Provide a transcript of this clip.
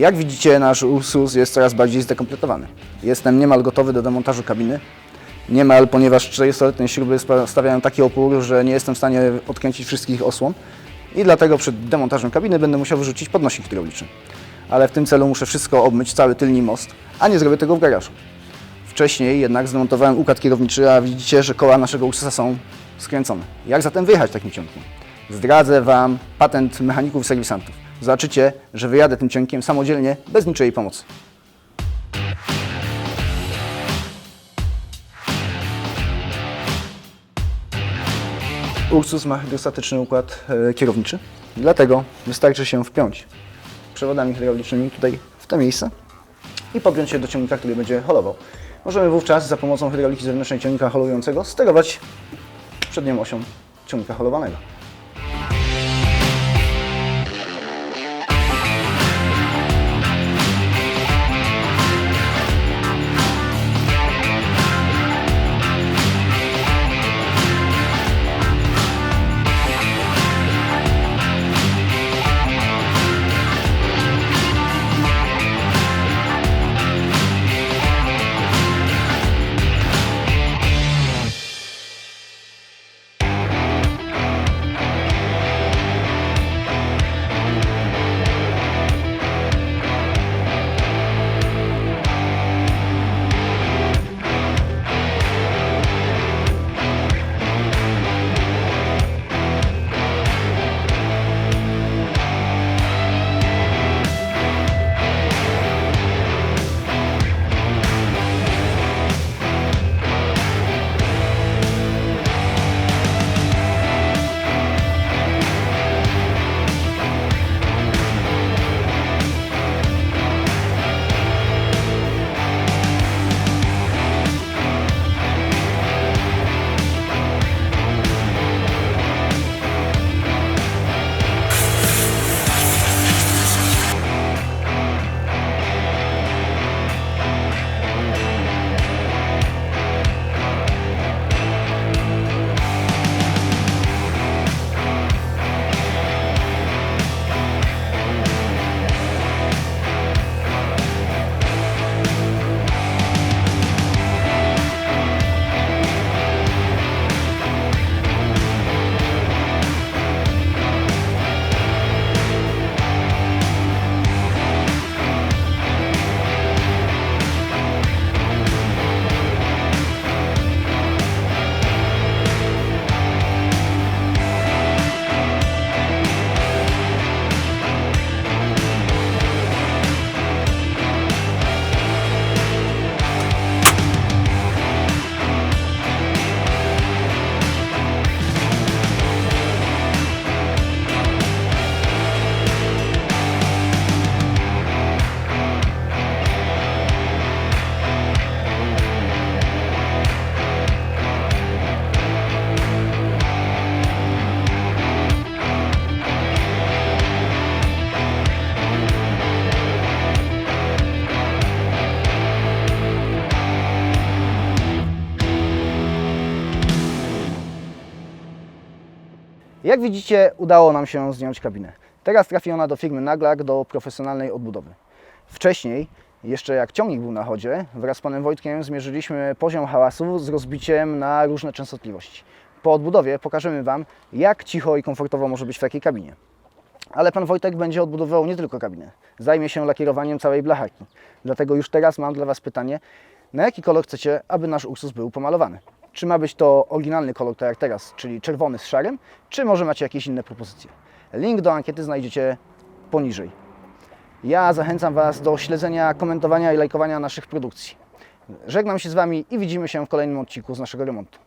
Jak widzicie, nasz Ursus jest coraz bardziej zdekompletowany. Jestem niemal gotowy do demontażu kabiny. Niemal, ponieważ 40-letnie śruby stawiają taki opór, że nie jestem w stanie odkręcić wszystkich osłon i dlatego przed demontażem kabiny będę musiał wyrzucić podnośnik hydrauliczny. Ale w tym celu muszę wszystko obmyć, cały tylny most, a nie zrobię tego w garażu. Wcześniej jednak zdemontowałem układ kierowniczy, a widzicie, że koła naszego Ursusa są skręcone. Jak zatem wyjechać takim ciągiem? Zdradzę Wam patent mechaników serwisantów. Zobaczycie, że wyjadę tym ciągiem samodzielnie, bez niczyjej pomocy. Ursus ma hydrostatyczny układ e, kierowniczy, dlatego wystarczy się wpiąć przewodami hydraulicznymi tutaj w to miejsce i podpiąć się do ciągnika, który będzie holował. Możemy wówczas za pomocą hydrauliki zewnętrznej ciągnika holującego sterować przednią osią ciągnika holowanego. Jak widzicie, udało nam się zdjąć kabinę. Teraz trafi ona do firmy Naglak do profesjonalnej odbudowy. Wcześniej, jeszcze jak ciągnik był na chodzie, wraz z panem Wojtkiem zmierzyliśmy poziom hałasu z rozbiciem na różne częstotliwości. Po odbudowie pokażemy Wam, jak cicho i komfortowo może być w takiej kabinie. Ale pan Wojtek będzie odbudowywał nie tylko kabinę. Zajmie się lakierowaniem całej blacharki. Dlatego już teraz mam dla Was pytanie, na jaki kolor chcecie, aby nasz Ursus był pomalowany? Czy ma być to oryginalny kolor, tak jak teraz, czyli czerwony z szarym, czy może macie jakieś inne propozycje? Link do ankiety znajdziecie poniżej. Ja zachęcam Was do śledzenia, komentowania i lajkowania naszych produkcji. Żegnam się z Wami i widzimy się w kolejnym odcinku z naszego remontu.